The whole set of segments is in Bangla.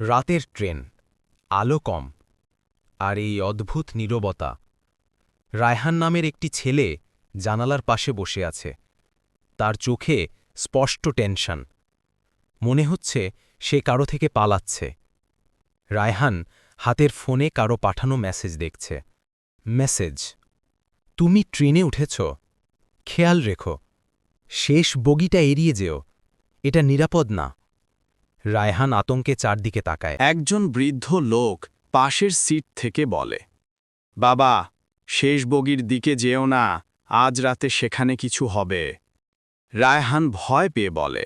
রাতের ট্রেন, আলো কম আর এই অদ্ভুত নীরবতা। রায়হান নামের একটি ছেলে জানালার পাশে বসে আছে। তার চোখে স্পষ্ট টেনশন। মনে হচ্ছে সে কারও থেকে পালাচ্ছে। রায়হান হাতের ফোনে কারও পাঠানো মেসেজ দেখছে। মেসেজ, তুমি ট্রেনে উঠেছ? খেয়াল রেখো। শেষ বগিটা এড়িয়ে যেও। এটা নিরাপদ না। রায়হান আতঙ্কে চারদিকে তাকায়। একজন বৃদ্ধ লোক পাশের সিট থেকে বলে, বাবা, শেষ বগির দিকে যেও না, আজ রাতে সেখানে কিছু হবে। রায়হান ভয় পেয়ে বলে,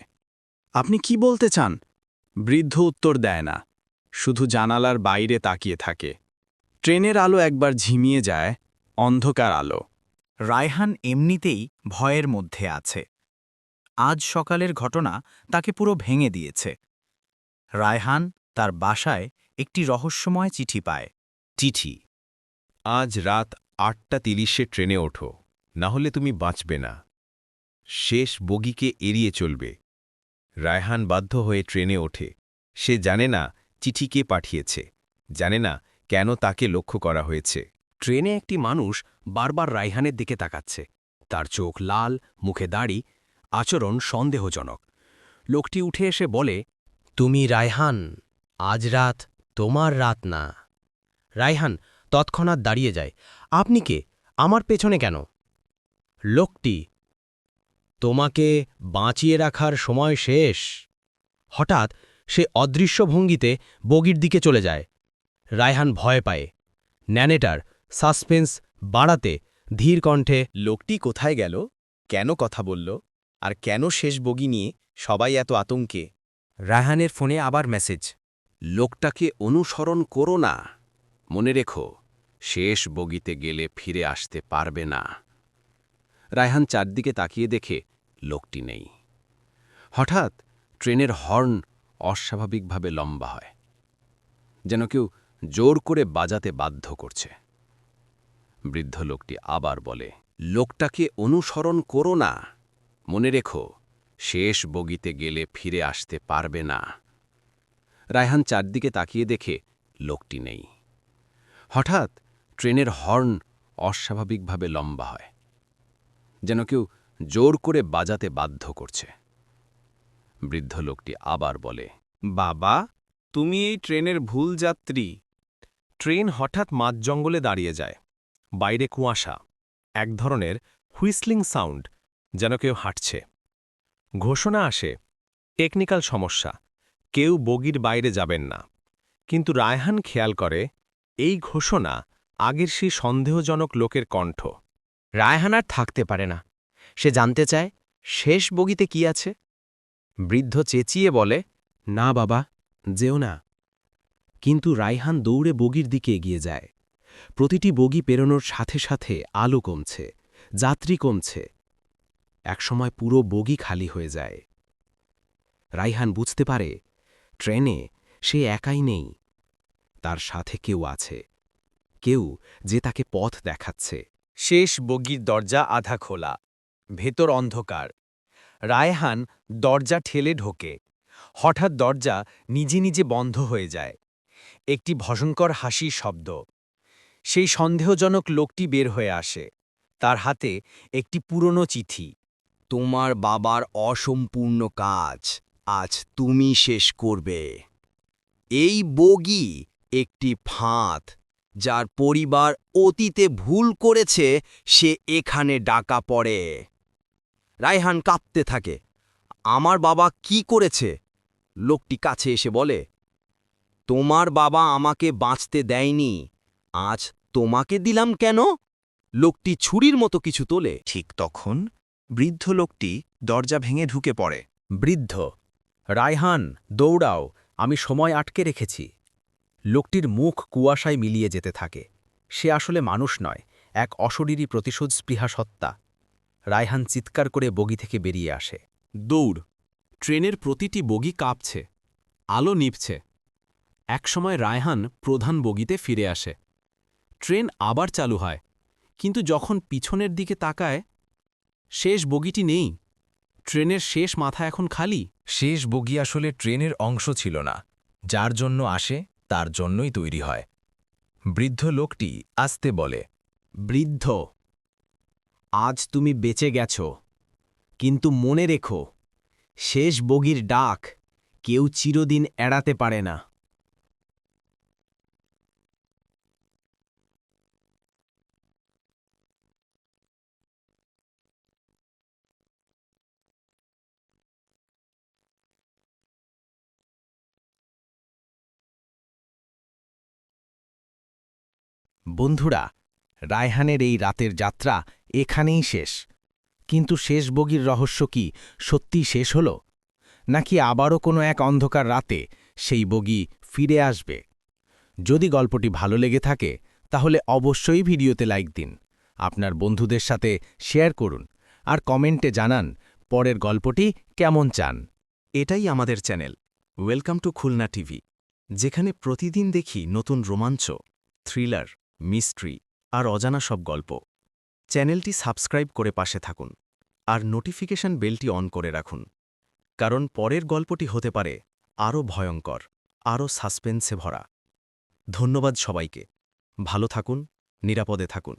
আপনি কি বলতে চান? বৃদ্ধ উত্তর দেয় না, শুধু জানালার বাইরে তাকিয়ে থাকে। ট্রেনের আলো একবার ঝিমিয়ে যায়, অন্ধকার আলো। রায়হান এমনিতেই ভয়ের মধ্যে আছে। আজ সকালের ঘটনা তাকে পুরো ভেঙে দিয়েছে। রায়হান তার বাসায় একটি রহস্যময় চিঠি পায়। চিঠি। আজ রাত আটটা তিরিশে ট্রেনে ওঠো না হলে তুমি বাঁচবে না। শেষ বগিকে এড়িয়ে চলবে। রায়হান বাধ্য হয়ে ট্রেনে ওঠে। সে জানে না চিঠি কে পাঠিয়েছে জানে না কেন তাকে লক্ষ্য করা হয়েছে। ট্রেনে একটি মানুষ বারবার রায়হানের দিকে তাকাচ্ছে। তার চোখ লাল মুখে দাড়ি আচরণ সন্দেহজনক। লোকটি উঠে এসে বলে তুমি রায়হান, আজ রাত তোমার রাত না। রায়হান তৎক্ষণাৎ দাঁড়িয়ে যায়। আপনি কে? আমার পেছনে কেন? লোকটি, তোমাকে বাঁচিয়ে রাখার সময় শেষ। হঠাৎ সে অদৃশ্য ভঙ্গিতে বগির দিকে চলে যায়। রায়হান ভয় পায়। ন্যানেটার সাসপেন্স বাড়াতে ধীর কণ্ঠে, লোকটি কোথায় গেল? কেন কথা বলল? আর কেন শেষ বগি নিয়ে সবাই এত আতঙ্কে? রায়হানের ফোনে আবার মেসেজ। লোকটাকে অনুসরণ করো না। মনে রেখো, শেষ বগিতে গেলে ফিরে আসতে পারবে না। রায়হান চারদিকে তাকিয়ে দেখে লোকটি নেই। হঠাৎ ট্রেনের হর্ন অস্বাভাবিকভাবে লম্বা হয়। যেন কেউ জোর করে বাজাতে বাধ্য করছে। বৃদ্ধ লোকটি আবার বলে, লোকটাকে অনুসরণ করো না। মনে রেখো শেষ বগিতে গেলে ফিরে আসতে পারবে না। রায়হান চারদিকে তাকিয়ে দেখে লোকটি নেই। হঠাৎ ট্রেনের হর্ন অস্বাভাবিকভাবে লম্বা হয়, যেন কেউ জোর করে বাজাতে বাধ্য করছে। বৃদ্ধ লোকটি আবার বলে, বাবা, তুমি এই ট্রেনের ভুল যাত্রী। ট্রেন হঠাৎ মাঝ জঙ্গলে দাঁড়িয়ে যায়, বাইরে কুয়াশা, এক ধরনের হুইসলিং সাউন্ড, যেন কেউ হাঁটছে। ঘোষণা আসে, টেকনিক্যাল সমস্যা, কেউ বগির বাইরে যাবেন না। কিন্তু রায়হান খেয়াল করে, এই ঘোষণা আগের সেই সন্দেহজনক লোকের কণ্ঠ। রায়হান আর থাকতে পারে না। সে জানতে চায়, শেষ বগিতে কি আছে? বৃদ্ধ চেঁচিয়ে বলে, না বাবা, যেও না। কিন্তু রায়হান দৌড়ে বগির দিকে এগিয়ে যায়। প্রতিটি বগি পেরোনোর সাথে সাথে আলো কমছে, যাত্রী কমছে একসময় পুরো বগি খালি হয়ে যায়। রাইহান বুঝতে পারে, ট্রেনে সে একাই নেই, তার সাথে কেউ আছে, কেউ যে তাকে পথ দেখাচ্ছে। শেষ বগির দরজা আধা খোলা, ভেতর অন্ধকার। রায়হান দরজা ঠেলে ঢোকে, হঠাৎ দরজা নিজে নিজে বন্ধ হয়ে যায়। একটি ভয়ঙ্কর হাসির শব্দ, সেই সন্দেহজনক লোকটি বের হয়ে আসে, তার হাতে একটি পুরনো চিঠি। তোমার বাবার অসম্পূর্ণ কাজ আজ তুমি শেষ করবে। এই বগি একটি ফাঁত যার পরিবার অতীতে ভুল করেছে, সে এখানে ডাকা পড়ে। রায়হান কাঁপতে থাকে, আমার বাবা কি করেছে? লোকটি কাছে এসে বলে, তোমার বাবা আমাকে বাঁচতে দেয়নি, আজ তোমাকে দিলাম কেন? লোকটি ছুরির মতো কিছু তোলে। ঠিক তখন বৃদ্ধ লোকটি দরজা ভেঙে ঢুকে পড়ে। বৃদ্ধ, রায়হান, দৌড়াও, আমি সময় আটকে রেখেছি। লোকটির মুখ কুয়াশায় মিলিয়ে যেতে থাকে। সে আসলে মানুষ নয়, এক অশরীরী প্রতিশোধ স্পৃহা সত্তা। রায়হান চিৎকার করে বগি থেকে বেরিয়ে আসে। দৌড়, ট্রেনের প্রতিটি বগি কাঁপছে, আলো নিভছে। একসময় রায়হান প্রধান বগিতে ফিরে আসে। ট্রেন আবার চালু হয়, কিন্তু যখন পিছনের দিকে তাকায় শেষ বগিটি নেই। ট্রেনের শেষ মাথা এখন খালি। শেষ বগি আসলে ট্রেনের অংশ ছিল না। যার জন্য আসে তার জন্যই তৈরি হয়। বৃদ্ধ লোকটি আস্তে বলে বৃদ্ধ আজ তুমি বেঁচে গেছ। কিন্তু মনে রেখো শেষ বগির ডাক কেউ চিরদিন এড়াতে পারে না। বন্ধুরা, রায়হানের এই রাতের যাত্রা এখানেই শেষ। কিন্তু শেষ বগির রহস্য কি সত্যি শেষ হল? নাকি আবারও কোনো এক অন্ধকার রাতে সেই বগি ফিরে আসবে? যদি গল্পটি ভালো লেগে থাকে, তাহলে অবশ্যই ভিডিওতে লাইক দিন, আপনার বন্ধুদের সাথে শেয়ার করুন, আর কমেন্টে জানান পরের গল্পটি কেমন চান। এটাই আমাদের channel, welcome to Khulna TV, যেখানে প্রতিদিন দেখি নতুন রোমাঞ্চ, থ্রিলার মিস্ট্রি, আর অজানা সব গল্প। চ্যানেলটি সাবস্ক্রাইব করে পাশে থাকুন। আর নোটিফিকেশন বেলটি অন করে রাখুন। কারণ পরের গল্পটি হতে পারে আরও ভয়ঙ্কর, আরও সাসপেন্সে ভরা। ধন্যবাদ সবাইকে। ভালো থাকুন, নিরাপদে থাকুন।